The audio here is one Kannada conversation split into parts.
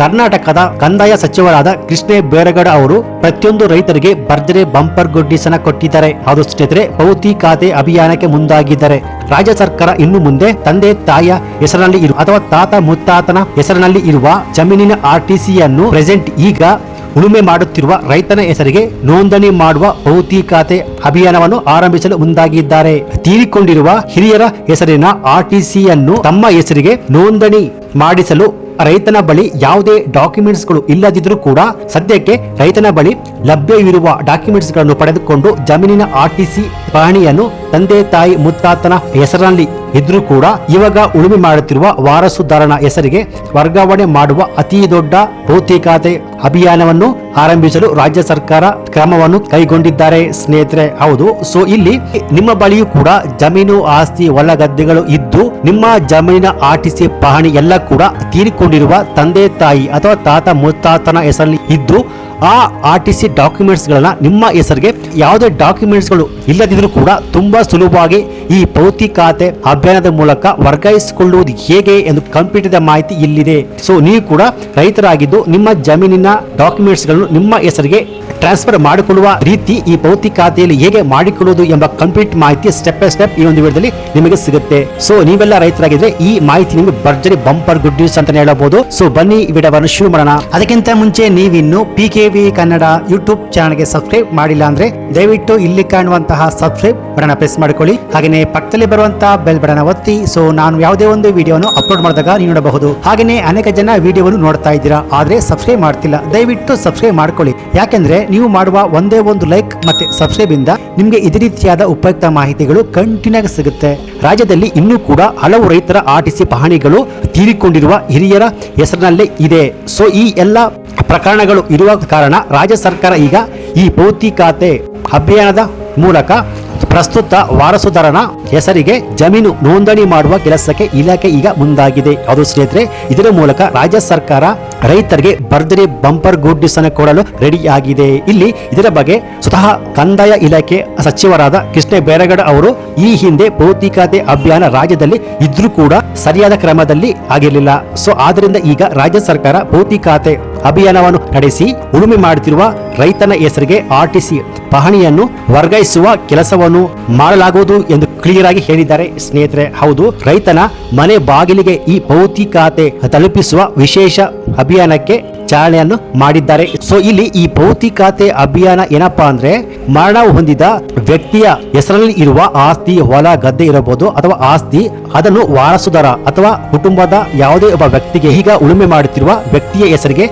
ಕರ್ನಾಟಕದ ಕಂದಾಯ ಸಚಿವರಾದ ಕೃಷ್ಣೆ ಬೇರಗಡ ಅವರು ಪ್ರತಿಯೊಂದು ರೈತರಿಗೆ ಭರ್ಜರಿ ಬಂಪರ್ ಗುಡ್ಡಿಸನ ಕೊಟ್ಟಿದ್ದಾರೆ. ಅದು ಸ್ನೇಹಿತರೆ, ಪೌತಿ ಖಾತೆ ಅಭಿಯಾನಕ್ಕೆ ಮುಂದಾಗಿದ್ದಾರೆ. ರಾಜ್ಯ ಸರ್ಕಾರ ಇನ್ನು ಮುಂದೆ ತಂದೆ ತಾಯಿಯ ಹೆಸರಿನಲ್ಲಿ ಇರುವ ಅಥವಾ ತಾತ ಮುತ್ತಾತನ ಹೆಸರಿನಲ್ಲಿ ಇರುವ ಜಮೀನಿನ ಆರ್ ಟಿಸಿಯನ್ನು ಪ್ರೆಸೆಂಟ್ ಈಗ ಉಳುಮೆ ಮಾಡುತ್ತಿರುವ ರೈತನ ಹೆಸರಿಗೆ ನೋಂದಣಿ ಮಾಡುವ ಭೌತಿ ಖಾತೆ ಅಭಿಯಾನವನ್ನು ಆರಂಭಿಸಲು ಮುಂದಾಗಿದ್ದಾರೆ. ತೀರಿಕೊಂಡಿರುವ ಹಿರಿಯರ ಹೆಸರಿನ ಆರ್ಟಿಸಿಯನ್ನು ತಮ್ಮ ಹೆಸರಿಗೆ ನೋಂದಣಿ ಮಾಡಿಸಲು ರೈತನ ಬಳಿ ಯಾವುದೇ ಡಾಕ್ಯುಮೆಂಟ್ಸ್ಗಳು ಇಲ್ಲದಿದ್ರೂ ಕೂಡ ಸದ್ಯಕ್ಕೆ ರೈತನ ಬಳಿ ಲಭ್ಯವಿರುವ ಡಾಕ್ಯುಮೆಂಟ್ಸ್ಗಳನ್ನು ಪಡೆದುಕೊಂಡು ಜಮೀನಿನ ಆರ್ಟಿಸಿ ಪಹಣಿಯನ್ನು ತಂದೆ ತಾಯಿ ಮುತ್ತಾತನ ಹೆಸರಲ್ಲಿ ಇದ್ರೂ ಕೂಡ ಇವಾಗ ಉಳುಮೆ ಮಾಡುತ್ತಿರುವ ವಾರಸುದಾರನ ಹೆಸರಿಗೆ ವರ್ಗಾವಣೆ ಮಾಡುವ ಅತಿ ದೊಡ್ಡ ಭೌತಿಕತೆ ಅಭಿಯಾನವನ್ನು ಆರಂಭಿಸಲು ರಾಜ್ಯ ಸರ್ಕಾರ ಕ್ರಮವನ್ನು ಕೈಗೊಂಡಿದ್ದಾರೆ. ಸ್ನೇಹಿತರೆ, ಹೌದು. ಸೊ, ಇಲ್ಲಿ ನಿಮ್ಮ ಬಳಿಯೂ ಕೂಡ ಜಮೀನು ಆಸ್ತಿ ಹೊಲ ಗದ್ದೆಗಳು ಇದ್ದು ನಿಮ್ಮ ಜಮೀನಿನ ಆರ್ಟಿಸಿ ಪಹಣಿ ಎಲ್ಲ ಕೂಡ ತೀರಿಕೊಂಡಿರುವ ತಂದೆ ತಾಯಿ ಅಥವಾ ತಾತ ಮುತ್ತಾತನ ಹೆಸರಲ್ಲಿ ಇದ್ದು ಆ ಆರ್ ಟಿ ಸಿ ಡಾಕ್ಯುಮೆಂಟ್ಸ್ಗಳನ್ನು ನಿಮ್ಮ ಹೆಸರಿಗೆ ಯಾವುದೇ ಡಾಕ್ಯುಮೆಂಟ್ಸ್ಗಳು ಇಲ್ಲದಿದ್ದರೂ ಕೂಡ ತುಂಬ ಸುಲಭವಾಗಿ ಈ ಪೌತಿ ಖಾತೆ ಅಭಿಯಾನದ ಮೂಲಕ ವರ್ಗಾಯಿಸಿಕೊಳ್ಳುವುದು ಹೇಗೆ ಎಂದು ಕಂಪ್ಯೂಟರ್ ಮಾಹಿತಿ ಇಲ್ಲಿದೆ. ಸೊ ನೀವು ಕೂಡ ರೈತರಾಗಿದ್ದು ನಿಮ್ಮ ಜಮೀನಿನ ಡಾಕ್ಯುಮೆಂಟ್ಸ್ಗಳನ್ನು ನಿಮ್ಮ ಹೆಸರಿಗೆ ಟ್ರಾನ್ಸ್ಫರ್ ಮಾಡಿಕೊಳ್ಳುವ ರೀತಿ ಈ ಭೌತಿಕ ಖಾತೆಯಲ್ಲಿ ಹೇಗೆ ಮಾಡಿಕೊಳ್ಳುವುದು ಎಂಬ ಕಂಪ್ಲೀಟ್ ಮಾಹಿತಿ ಸ್ಟೆಪ್ ಬೈ ಸ್ಟೆಪ್ ಈ ಒಂದು ವಿಡಿಯೋದಲ್ಲಿ ನಿಮಗೆ ಸಿಗುತ್ತೆ. ಸೊ ನೀವೆಲ್ಲ ರೈತರಾಗಿದ್ರೆ ಈ ಮಾಹಿತಿ ನಿಮಗೆ ಭರ್ಜರಿ ಬಂಪರ್ ಗುಡ್ ನ್ಯೂಸ್ ಅಂತ ಹೇಳಬಹುದು ಸೊ ಬನ್ನಿ ಈ ವಿಡಿಯೋವನ್ನು ಶುರು ಮಾಡೋಣ. ಅದಕ್ಕಿಂತ ಮುಂಚೆ ನೀವಿನ್ನು P K V Kannada YouTube ಚಾನಲ್ಗೆ ಸಬ್ಸ್ಕ್ರೈಬ್ ಮಾಡಿಲ್ಲ ಅಂದ್ರೆ ದಯವಿಟ್ಟು ಇಲ್ಲಿ ಕಾಣುವಂತಹ ಸಬ್ಸ್ಕ್ರೈಬ್ ಬಟನ್ ಪ್ರೆಸ್ ಮಾಡಿಕೊಳ್ಳಿ. ಹಾಗೆಯೇ ಪಕ್ಕದಲ್ಲಿ ಬರುವಂತಹ ಬೆಲ್ ಬಟನ್ ಒತ್ತಿ. ಸೊ ನಾನು ಯಾವುದೇ ಒಂದು ವಿಡಿಯೋವನ್ನು ಅಪ್ಲೋಡ್ ಮಾಡಿದಾಗ ನೀವು ನೋಡಬಹುದು. ಹಾಗೆಯೇ ಅನೇಕ ಜನ ವಿಡಿಯೋವನ್ನು ನೋಡ್ತಾ ಇದ್ದೀರಾ. ಆದ್ರೆ ಸಬ್ಸ್ಕ್ರೈಬ್ ಮಾಡ್ತಿಲ್ಲ. ದಯವಿಟ್ಟು ಸಬ್ಸ್ಕ್ರೈಬ್ ಮಾಡ್ಕೊಳ್ಳಿ. ಯಾಕೆಂದ್ರೆ ನೀವು ಮಾಡುವ ಒಂದೇ ಒಂದು ಲೈಕ್ ಮತ್ತೆ ಸಬ್ಸ್ಕ್ರೈಬ್ ಇಂದ ನಿಮಗೆ ಇದೇ ರೀತಿಯಾದ ಉಪಯುಕ್ತ ಮಾಹಿತಿಗಳು ಕಂಟಿನ್ಯೂ ಸಿಗುತ್ತೆ. ರಾಜ್ಯದಲ್ಲಿ ಇನ್ನೂ ಕೂಡ ಹಲವು ರೈತರ ಆರ್ಟಿಸಿ ಪಹಣಿಗಳು ತೀರಿಕೊಂಡಿರುವ ಹಿರಿಯರ ಹೆಸರಿನಲ್ಲೇ ಇದೆ. ಸೊ ಈ ಎಲ್ಲ ಪ್ರಕರಣಗಳು ಇರುವ ಕಾರಣ ರಾಜ್ಯ ಸರ್ಕಾರ ಈಗ ಈ ಪೌತಿ ಖಾತೆ ಅಭಿಯಾನದ ಮೂಲಕ ಪ್ರಸ್ತುತ ವಾರಸುದಾರನ ಹೆಸರಿಗೆ ಜಮೀನು ನೋಂದಣಿ ಮಾಡುವ ಕೆಲಸಕ್ಕೆ ಇಲಾಖೆ ಈಗ ಮುಂದಾಗಿದೆ. ಅದು ಸ್ನೇಹಿತರೆ, ಇದರ ಮೂಲಕ ರಾಜ್ಯ ಸರ್ಕಾರ ರೈತರಿಗೆ ಬರ್ದರಿ ಬಂಪರ್ ಗುಡ್ ನ್ಯೂಸ್ ಅನ್ನು ಕೊಡಲು ರೆಡಿಯಾಗಿದೆ. ಇಲ್ಲಿ ಇದರ ಬಗ್ಗೆ ಸ್ವತಃ ಕಂದಾಯ ಇಲಾಖೆ ಸಚಿವರಾದ ಕೃಷ್ಣ ಬೇರಗಡ ಅವರು ಈ ಹಿಂದೆ ಭೌತಿಕತೆ ಅಭಿಯಾನ ರಾಜ್ಯದಲ್ಲಿ ಇದ್ರೂ ಕೂಡ ಸರಿಯಾದ ಕ್ರಮದಲ್ಲಿ ಆಗಿರಲಿಲ್ಲ. ಸೊ, ಆದ್ದರಿಂದ ಈಗ ರಾಜ್ಯ ಸರ್ಕಾರ ಭೌತಿಕತೆ ಅಭಿಯಾನವನ್ನು ನಡೆಸಿ ಉಳುಮೆ ಮಾಡುತ್ತಿರುವ ರೈತನ ಹೆಸರಿಗೆ ಆರ್ಟಿಸಿ ಪಹಣಿಯನ್ನು ವರ್ಗಾಯಿಸುವ ಕೆಲಸವನ್ನು ಮಾಡಲಾಗುವುದು ಎಂದು ಕ್ಲಿಯರ್ ಆಗಿ ಹೇಳಿದ್ದಾರೆ. ಸ್ನೇಹಿತರೆ, ಹೌದು, ರೈತನ ಮನೆ ಬಾಗಿಲಿಗೆ ಈ ಭೌತಿಕತೆ ತಲುಪಿಸುವ ವಿಶೇಷ ಅಭಿಯಾನಕ್ಕೆ ಚಾಲನೆಯನ್ನು ಮಾಡಿದ್ದಾರೆ. ಸೊ ಇಲ್ಲಿ ಈ ಭೌತಿಕತೆ ಅಭಿಯಾನ ಏನಪ್ಪಾ ಅಂದ್ರೆ ಮರಣ ಹೊಂದಿದ ವ್ಯಕ್ತಿಯ ಹೆಸರಲ್ಲಿ ಇರುವ ಆಸ್ತಿ, ಹೊಲ, ಗದ್ದೆ ಇರಬಹುದು ಅಥವಾ ಆಸ್ತಿ, ಅದನ್ನು ವಾರಸುದಾರ ಅಥವಾ ಕುಟುಂಬದ ಯಾವುದೇ ಒಬ್ಬ ವ್ಯಕ್ತಿಗೆ ಈಗ ಉಳುಮೆ ಮಾಡುತ್ತಿರುವ ವ್ಯಕ್ತಿಯ ಹೆಸರಿಗೆ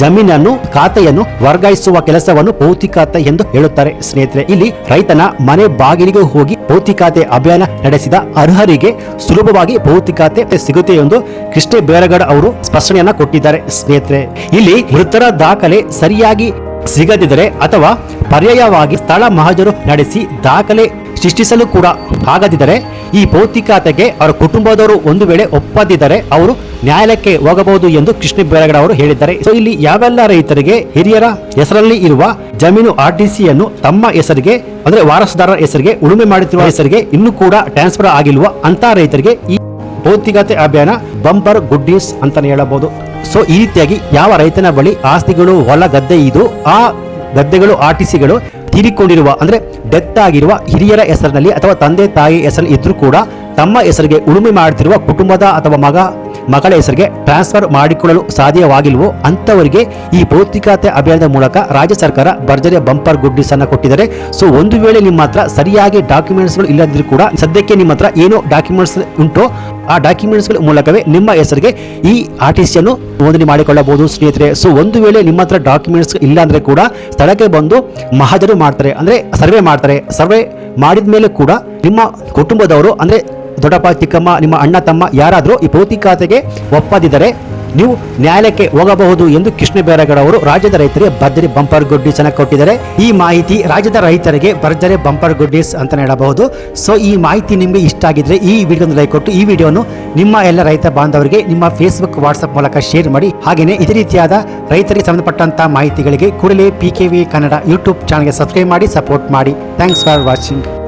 ಜಮೀನನ್ನು, ಖಾತೆಯನ್ನು ವರ್ಗಾಯಿಸುವ ಕೆಲಸವನ್ನು ಭೌತಿಕತೆ ಎಂದು ಹೇಳುತ್ತಾರೆ. ಸ್ನೇಹಿತರೆ, ಇಲ್ಲಿ ರೈತನ ಮನೆ ಬಾಗಿಲಿಗೆ ಹೋಗಿ ಭೌತಿಕತೆ ಅಭಿಯಾನ ನಡೆಸಿದ ಅರ್ಹರಿಗೆ ಸುಲಭವಾಗಿ ಭೌತಿಕತೆ ಸಿಗುತ್ತೆ ಎಂದು ಕೃಷ್ಣ ಬೇರಗಡ ಅವರು ಸ್ಪಷ್ಟನೆಯನ್ನ ಕೊಟ್ಟಿದ್ದಾರೆ. ಸ್ನೇಹಿತರೆ, ಇಲ್ಲಿ ಮೃತರ ದಾಖಲೆ ಸರಿಯಾಗಿ ಸಿಗದಿದ್ದರೆ ಅಥವಾ ಪರ್ಯಾಯವಾಗಿ ಸ್ಥಳ ಮಹಜರು ನಡೆಸಿ ದಾಖಲೆ ಸೃಷ್ಟಿಸಲು ಕೂಡ ಆಗದಿದ್ದರೆ ಈ ಭೌತಿಕತೆಗೆ ಅವರ ಕುಟುಂಬದವರು ಒಂದು ವೇಳೆ ಒಪ್ಪದಿದ್ದರೆ ಅವರು ನ್ಯಾಯಾಲಯಕ್ಕೆ ಹೋಗಬಹುದು ಎಂದು ಕೃಷ್ಣ ಬೇರಗಡ ಅವರು ಹೇಳಿದ್ದಾರೆ. ಸೊ ಇಲ್ಲಿ ಯಾವೆಲ್ಲ ರೈತರಿಗೆ ಹಿರಿಯರ ಹೆಸರಲ್ಲಿ ಇರುವ ಜಮೀನು ಆರ್ ಟಿ ಸಿಯನ್ನು ತಮ್ಮ ಹೆಸರಿಗೆ, ಅಂದ್ರೆ ವಾರಸುದಾರರ ಹೆಸರಿಗೆ, ಉಳುಮೆ ಮಾಡುತ್ತಿರುವ ಹೆಸರಿಗೆ ಇನ್ನೂ ಕೂಡ ಟ್ರಾನ್ಸ್ಫರ್ ಆಗಿಲ್ವ ಅಂತ ರೈತರಿಗೆ ಈ ಭೌತಿಕತೆ ಅಭಿಯಾನ ಬಂಪರ್ ಗುಡ್ ನ್ಯೂಸ್ ಅಂತಾನೆ ಹೇಳಬಹುದು. ಸೊ ಈ ರೀತಿಯಾಗಿ ಯಾವ ರೈತನ ಬಳಿ ಆಸ್ತಿಗಳು, ಹೊಲ ಗದ್ದೆ ಇದು, ಆ ಗದ್ದೆಗಳು ಆರ್ ಟಿ ಸಿಗಳು ತೀರಿಕೊಂಡಿರುವ, ಅಂದ್ರೆ ಡೆತ್ ಆಗಿರುವ ಹಿರಿಯರ ಹೆಸರಿನಲ್ಲಿ ಅಥವಾ ತಂದೆ ತಾಯಿ ಹೆಸರು ಇದ್ರೂ ಕೂಡ ತಮ್ಮ ಹೆಸರಿಗೆ ಉಳುಮೆ ಮಾಡುತ್ತಿರುವ ಕುಟುಂಬದ ಅಥವಾ ಮಗ ಮಗಳ ಹೆಸರಿಗೆ ಟ್ರಾನ್ಸ್ಫರ್ ಮಾಡಿಕೊಳ್ಳಲು ಸಾಧ್ಯವಾಗಿಲ್ವೋ ಅಂತವರಿಗೆ ಈ ಭೌತಿಕತೆ ಅಭಿಯಾನದ ಮೂಲಕ ರಾಜ್ಯ ಸರ್ಕಾರ ಭರ್ಜರಿಯ ಬಂಪರ್ ಗುಡ್ ನ್ಯೂಸ್ ಅನ್ನ ಕೊಟ್ಟಿದ್ದಾರೆ. ಸೊ ಒಂದು ವೇಳೆ ನಿಮ್ಮ ಹತ್ರ ಸರಿಯಾಗಿ ಡಾಕ್ಯುಮೆಂಟ್ಸ್ಗಳು ಇಲ್ಲದಿದ್ರೂ ಕೂಡ ಸದ್ಯಕ್ಕೆ ನಿಮ್ಮ ಹತ್ರ ಏನು ಡಾಕ್ಯುಮೆಂಟ್ಸ್ ಉಂಟೋ, ಆ ಡಾಕ್ಯುಮೆಂಟ್ಸ್ಗಳ ಮೂಲಕವೇ ನಿಮ್ಮ ಹೆಸರಿಗೆ ಈ ಆರ್ ಟಿ ಸಿಯನ್ನು ನೋಂದಣಿ ಮಾಡಿಕೊಳ್ಳಬಹುದು ಸ್ನೇಹಿತರೆ. ಸೊ ಒಂದು ವೇಳೆ ನಿಮ್ಮ ಹತ್ರ ಡಾಕ್ಯುಮೆಂಟ್ಸ್ ಇಲ್ಲ ಅಂದ್ರೆ ಕೂಡ ಸ್ಥಳಕ್ಕೆ ಬಂದು ಮಹಾಜರು ಮಾಡ್ತಾರೆ, ಅಂದ್ರೆ ಸರ್ವೆ ಮಾಡ್ತಾರೆ. ಸರ್ವೆ ಮಾಡಿದ ಮೇಲೆ ಕೂಡ ನಿಮ್ಮ ಕುಟುಂಬದವರು, ಅಂದ್ರೆ ದೊಡ್ಡಪ್ಪ ಚಿಕ್ಕಮ್ಮ ನಿಮ್ಮ ಅಣ್ಣ, ತಮ್ಮ ಯಾರಾದರೂ ಈ ಪೌತಿ ಖಾತೆಗೆ ಒಪ್ಪದಿದ್ದರೆ ನೀವು ನ್ಯಾಯಾಲಯಕ್ಕೆ ಹೋಗಬಹುದು ಎಂದು ಕೃಷ್ಣ ಅವರು ರಾಜ್ಯದ ರೈತರಿಗೆ ಭರ್ಜರಿ ಬಂಪರ್ ಗುಡ್ ಅನ್ನ ಕೊಟ್ಟಿದ್ದಾರೆ. ಈ ಮಾಹಿತಿ ರಾಜ್ಯದ ರೈತರಿಗೆ ಭರ್ಜರಿ ಬಂಪರ್ ಗುಡ್ಡಿಸ್ ಅಂತ ಹೇಳಬಹುದು ಸೊ, ಈ ಮಾಹಿತಿ ನಿಮಗೆ ಇಷ್ಟ ಆಗಿದ್ರೆ ಈ ವಿಡಿಯೋನ ಲೈಕ್ ಕೊಟ್ಟು ಈ ವಿಡಿಯೋನು ನಿಮ್ಮ ಎಲ್ಲ ರೈತ ಬಾಂಧವರಿಗೆ ನಿಮ್ಮ ಫೇಸ್ಬುಕ್ ವಾಟ್ಸ್ಆಪ್ ಮೂಲಕ ಶೇರ್ ಮಾಡಿ. ಹಾಗೆಯೇ ಇದೇ ರೀತಿಯಾದ ರೈತರಿಗೆ ಸಂಬಂಧಪಟ್ಟಂತಹ ಮಾಹಿತಿಗಳಿಗೆ ಕೂಡಲೇ P K V Kannada YouTube ಚಾನಲ್ಗೆ ಸಬ್ಸ್ಕ್ರೈಬ್ ಮಾಡಿ ಸಪೋರ್ಟ್ ಮಾಡಿ. Thanks for watching